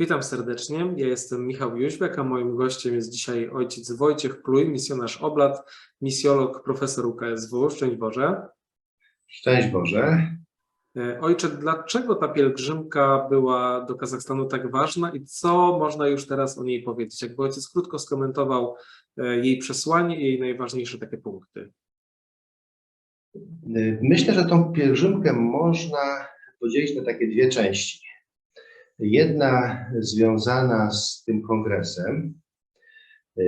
Witam serdecznie. Ja jestem Michał Jóźbek, a moim gościem jest dzisiaj ojciec Wojciech Pluj, misjonarz Oblat, misjolog, profesor UKSW. Szczęść Boże. Szczęść Boże. E, Ojcze, dlaczego ta pielgrzymka była do Kazachstanu tak ważna i co można już teraz o niej powiedzieć? Jakby ojciec krótko skomentował e, jej przesłanie i jej najważniejsze takie punkty. Myślę, że tą pielgrzymkę można podzielić na takie dwie części. Jedna związana z tym kongresem y,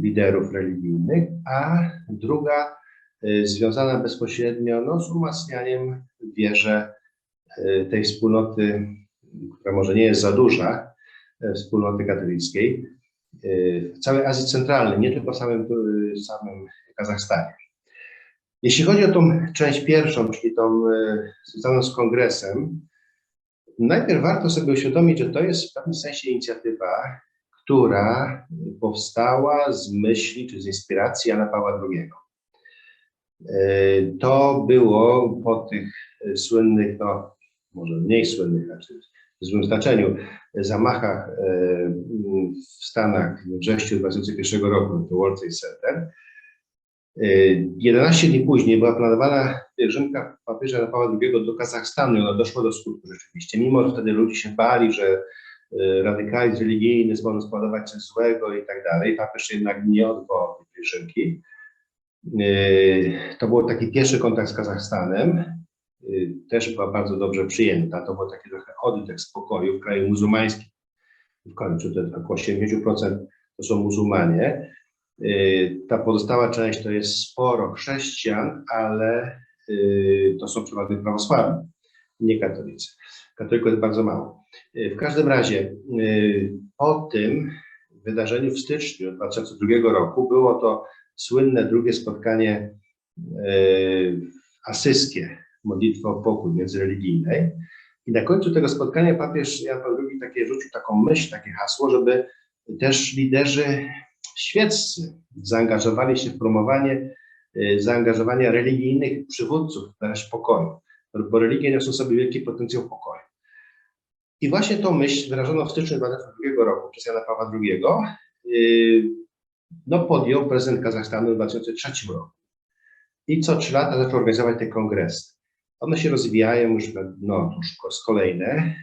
liderów religijnych, a druga y, związana bezpośrednio no, z umacnianiem wierze y, tej wspólnoty, która może nie jest za duża, wspólnoty katolickiej, w całej Azji Centralnej, nie tylko w samym, samym Kazachstanie. Jeśli chodzi o tą część pierwszą, czyli tą związaną z kongresem, najpierw warto sobie uświadomić, że to jest w pewnym sensie inicjatywa, która powstała z myśli czy z inspiracji Jana Pawła II. Y, To było po tych słynnych, no może mniej słynnych, znaczy w złym znaczeniu, zamachach y, w Stanach w wrześniu 2001 roku, to World Trade Center, 11 dni później była planowana pielgrzymka papieża Pawła II do Kazachstanu i ona doszła do skutku rzeczywiście. Mimo, że wtedy ludzie się bali, że y, radykalizm religijny może spowodować coś złego i tak dalej, papież jednak nie odwołał tej pielgrzymki. Y, To był taki pierwszy kontakt z Kazachstanem. Y, Też była bardzo dobrze przyjęta. To był taki trochę oddech spokoju w kraju muzułmańskim. W końcu to około 80% to są muzułmanie. Y, Ta pozostała część to jest sporo chrześcijan, ale y, to są przeważnie prawosławni, nie katolicy. Katolików jest bardzo mało. Y, W każdym razie po tym wydarzeniu w styczniu 2002 roku było to słynne drugie spotkanie asyskie, modlitwa o pokój międzyreligijnej. I na końcu tego spotkania papież Jan Paweł II takie rzucił taką myśl, takie hasło, żeby też liderzy świeccy zaangażowali się w promowanie y, zaangażowania religijnych przywódców rzecz pokoju, bo religie niosą sobie wielki potencjał pokoju. I właśnie tą myśl wyrażoną w styczniu 2002 roku przez Jana Pawła II y, no, podjął prezydent Kazachstanu w 2003 roku. I co trzy lata zaczął organizować te kongresy. One się rozwijają już no, już kolejne.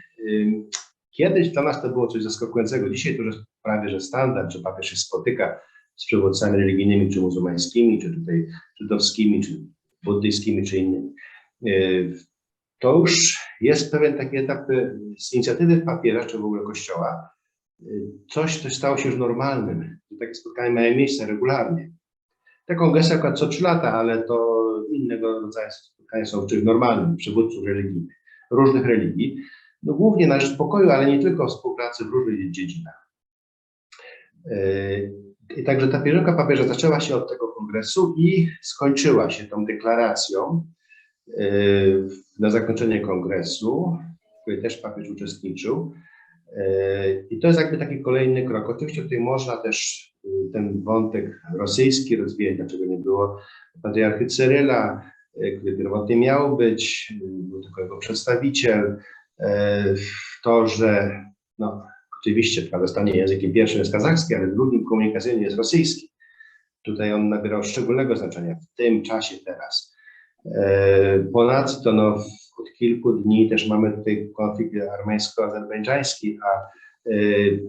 Kiedyś dla nas to było coś zaskakującego. Dzisiaj to już prawie że standard, że papież się spotyka z przywódcami religijnymi, czy muzułmańskimi, czy tutaj żydowskimi, czy buddyjskimi, czy innymi. Yy, To już jest pewien taki etap yy, z inicjatywy papieża, czy w ogóle kościoła. yy, Coś, co stało się już normalnym. Takie spotkania mają miejsce regularnie. Te kongresy akurat co trzy lata, ale to innego rodzaju spotkania są czymś normalnym, przywódców religijnych, różnych religii. No głównie na rzecz pokoju, ale nie tylko współpracy w różnych dziedzinach. Yy, I także ta pielgrzymka papieża zaczęła się od tego kongresu i skończyła się tą deklaracją yy, na zakończenie kongresu, w której też papież uczestniczył. Yy, I to jest jakby taki kolejny krok. Oczywiście tutaj można też ten wątek rosyjski rozwijać, dlaczego nie było patriarchy Cyryla, który pierwotnie miał być, był tylko jego przedstawiciel. Yy, To, że no, Oczywiście w Kazachstanie językiem pierwszym jest kazachski, ale drugim komunikacyjnym jest rosyjski. Tutaj on nabierał szczególnego znaczenia w tym czasie teraz. E, Ponadto no, od kilku dni też mamy tutaj konflikt armeńsko-azerbejdżański, a e,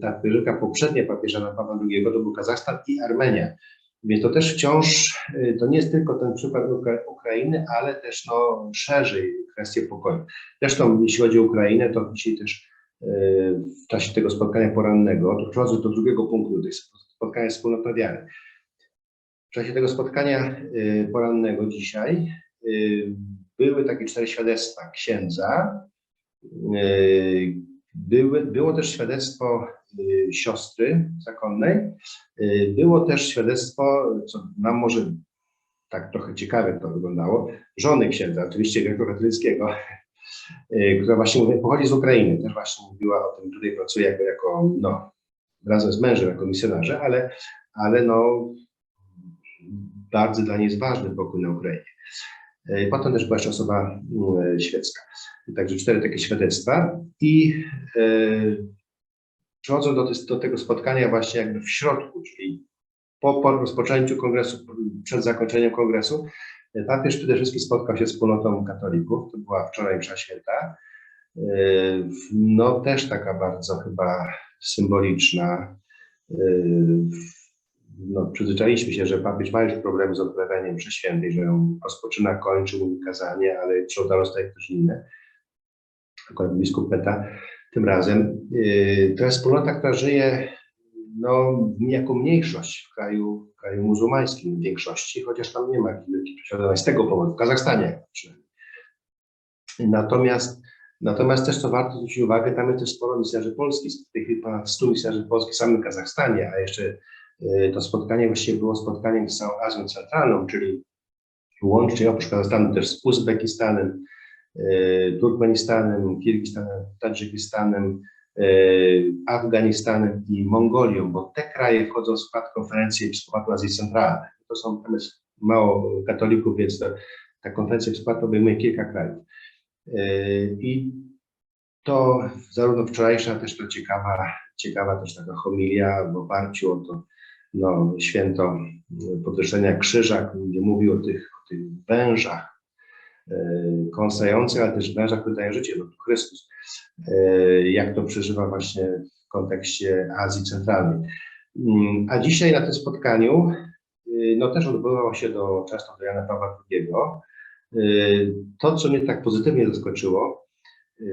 ta pielgrzymka poprzednia papieża na Pawła II to był Kazachstan i Armenia. Więc to też wciąż, e, to nie jest tylko ten przykład Ukra- Ukrainy, ale też no, szerzej kwestie pokoju. Zresztą jeśli chodzi o Ukrainę, to dzisiaj też w czasie tego spotkania porannego, to przechodzę do drugiego punktu, to jest spotkanie wspólnota wiary. W czasie tego spotkania y, porannego dzisiaj y, były takie cztery świadectwa księdza. y, Były, było też świadectwo y, siostry zakonnej. y, Było też świadectwo, co nam może tak trochę ciekawie to wyglądało, żony księdza, oczywiście grekokatolickiego, y, która właśnie mówię, pochodzi z Ukrainy, też właśnie mówiła o tym, tutaj pracuje jako, jako no, razem z mężem, jako misjonarze, ale, ale no, bardzo dla niej jest ważny pokój na Ukrainie. Y, Potem też była jeszcze osoba y, świecka. Także cztery takie świadectwa i y, przychodzą do, do tego spotkania właśnie jakby w środku, czyli po, po rozpoczęciu kongresu, przed zakończeniem kongresu, papież przede wszystkim spotkał się z wspólnotą katolików, to była wczoraj msza święta, no też taka bardzo chyba symboliczna. No, przyzwyczailiśmy się, że papież ma już problemy z odprawianiem mszy świętej, że ją rozpoczyna, kończy, mówi kazanie, ale trzeba zostaje ktoś inny. Akurat biskup Peta tym razem. Yy, To jest wspólnota, która żyje no, jako mniejszość w kraju, w kraju muzułmańskim w większości, chociaż tam nie ma wielkich prześladowań z tego powodu, w Kazachstanie. Natomiast, natomiast też co warto zwrócić uwagę, tam jest też sporo misjarzy polskich, w tej chwili ponad 100 misjarzy polskich w samym Kazachstanie, a jeszcze yy, to spotkanie właściwie było spotkaniem z całą Azją Centralną, czyli łącznie oprócz Kazachstanu też z Uzbekistanem, Turkmenistanem, Kirgistanem, Tadżykistanem, yy, Afganistanem i Mongolią, bo te kraje wchodzą w skład konferencji Episkopatu Azji Centralnej. To są, tam jest mało katolików, więc to, ta konferencja Episkopatu obejmuje kilka krajów. Yy, I to zarówno wczorajsza też to ciekawa, ciekawa też taka homilia w oparciu o to no, święto podwyższenia krzyża, gdzie mówił o tych, o tych wężach yy, kąsających, ale też wężach, które dają życie, no Chrystus, yy, jak to przeżywa właśnie w kontekście Azji Centralnej. Mm, A dzisiaj na tym spotkaniu, yy, no też odbywało się do często do Jana Pawła II. To, co mnie tak pozytywnie zaskoczyło,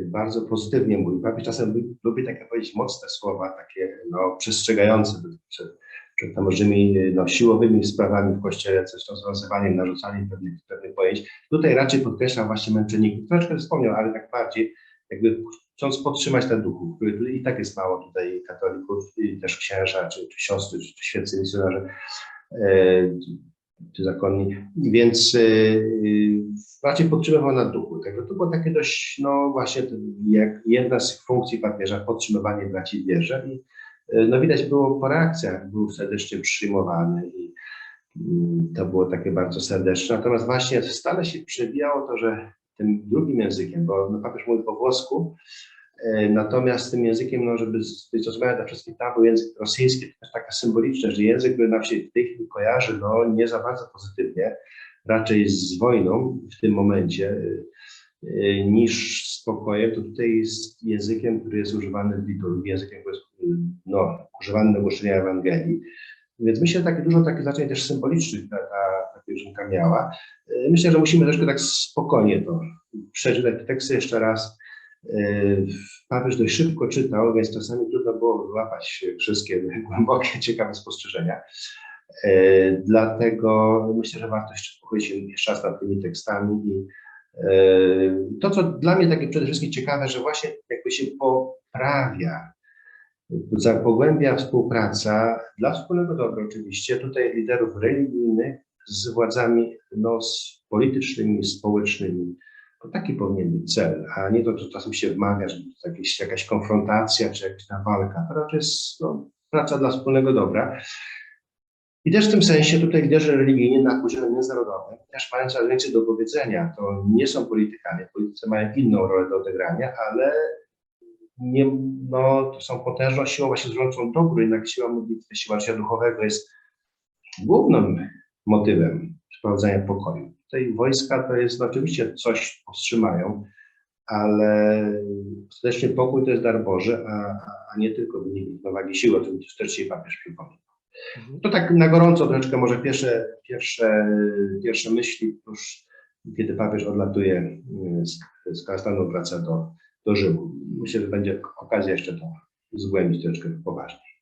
bardzo pozytywnie mówi. Papież czasem lubi- lubi takie powiedzieć mocne słowa, takie no, przestrzegające przed, przed tam różnymi no, siłowymi sprawami w kościele, coś tam związywaniem, narzucaniem pewnych, pewnych pojęć. Tutaj raczej podkreśla właśnie męczenników. Troszkę wspomniał, ale tak bardziej jakby chcąc podtrzymać ten duchu, który i tak jest mało tutaj katolików, i też księża, czy, czy siostry, czy, czy świeccy misjonarze, e, czy zakonni. Więc e, e, raczej podtrzymywał na duchu. Także to było takie dość, no właśnie, jak jedna z funkcji papieża, podtrzymywanie braci wierze. I no widać było po reakcjach, był serdecznie przyjmowany i mm, to było takie bardzo serdeczne. Natomiast właśnie stale się przebijało to, że tym drugim językiem, bo no, papież mówi po włosku, e, natomiast tym językiem, no, żeby być zrozumiałe dla wszystkich, tam był język rosyjski, to też taka symboliczna, że język, który nam się w tej chwili kojarzy, no nie za bardzo pozytywnie, raczej z wojną w tym momencie, e, e, niż z spokojem, to tutaj jest językiem, który jest używany w liturgii, językiem, który jest e, no, używany do głoszenia Ewangelii. Więc myślę, że takie dużo takich znaczeń też symbolicznych ta, ta, ta pielgrzymka miała. E, Myślę, że musimy troszkę tak spokojnie to przeczytać te teksty jeszcze raz. Papież dość szybko czytał, więc czasami trudno było wyłapać wszystkie głębokie, ciekawe spostrzeżenia. Dlatego myślę, że warto jeszcze się jeszcze raz nad tymi tekstami. I to, co dla mnie takie przede wszystkim ciekawe, że właśnie jakby się poprawia, pogłębia współpraca dla wspólnego dobra oczywiście, tutaj liderów religijnych z władzami no, z politycznymi, społecznymi. To taki powinien być cel, a nie to, co czasem się wmawia, że to jakieś, jakaś konfrontacja czy jakaś ta walka. To raczej jest no, praca dla wspólnego dobra. I też w tym sensie tutaj liderzy religijni na poziomie międzynarodowym też mają coraz więcej do powiedzenia. To nie są politykami, politycy mają inną rolę do odegrania, ale nie, no, to są potężną siłą właśnie służącą dobru, jednak siła modlitwy, siła życia duchowego jest głównym motywem sprowadzania pokoju. Tutaj wojska to jest no, oczywiście coś powstrzymają, ale ostatecznie pokój to jest dar Boży, a, a- a nie tylko wynik równowagi siły, o czym też dzisiaj papież przypomniał. Mhm. To tak na gorąco troszeczkę może pierwsze, pierwsze, pierwsze myśli, już kiedy papież odlatuje y, z, z Kazachstanu, wraca do, do Rzymu. Myślę, że będzie okazja jeszcze to zgłębić troszeczkę poważniej.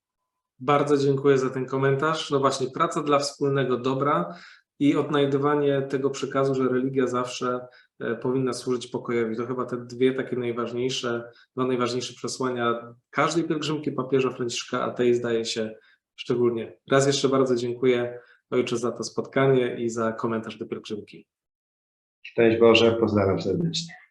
Bardzo dziękuję za ten komentarz. No właśnie, praca dla wspólnego dobra i odnajdywanie tego przekazu, że religia zawsze e, powinna służyć pokojowi. To chyba te dwie takie najważniejsze, dwa najważniejsze przesłania każdej pielgrzymki papieża Franciszka, a tej zdaje się szczególnie. Raz jeszcze bardzo dziękuję Ojcze za to spotkanie i za komentarz do pielgrzymki. Szczęść Boże, pozdrawiam serdecznie.